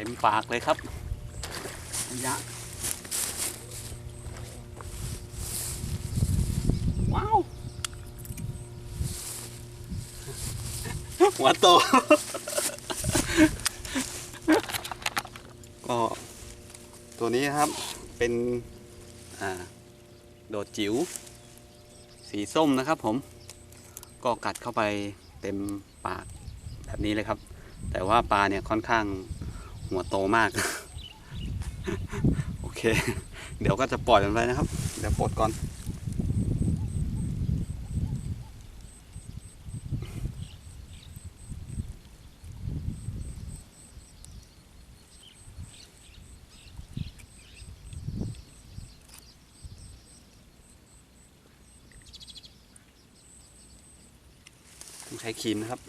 ต็มปากเลยครับยะว้าว หัวโต ก็ตัวนี้ครับเป็นโดดจิ๋วสีส้มนะครับผม ก็กัดเข้าไปเต็มปากแบบนี้เลยครับ แต่ว่าปลาเนี่ยค่อนข้าง หัวโตมาก โอเค เดี๋ยวก็จะปล่อยมันไปนะครับ เดี๋ยวปลดก่อนใช้ครีมนะครับ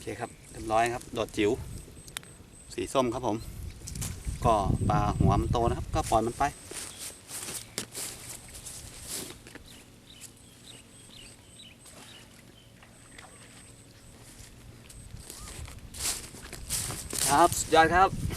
อเคครับเรียบร้อยครับ โดดจิ๋ว สีส้มครับผม ก็ปลาหัวมันโตนะครับ ก็ปล่อยมันไปครับสุดยอดครับ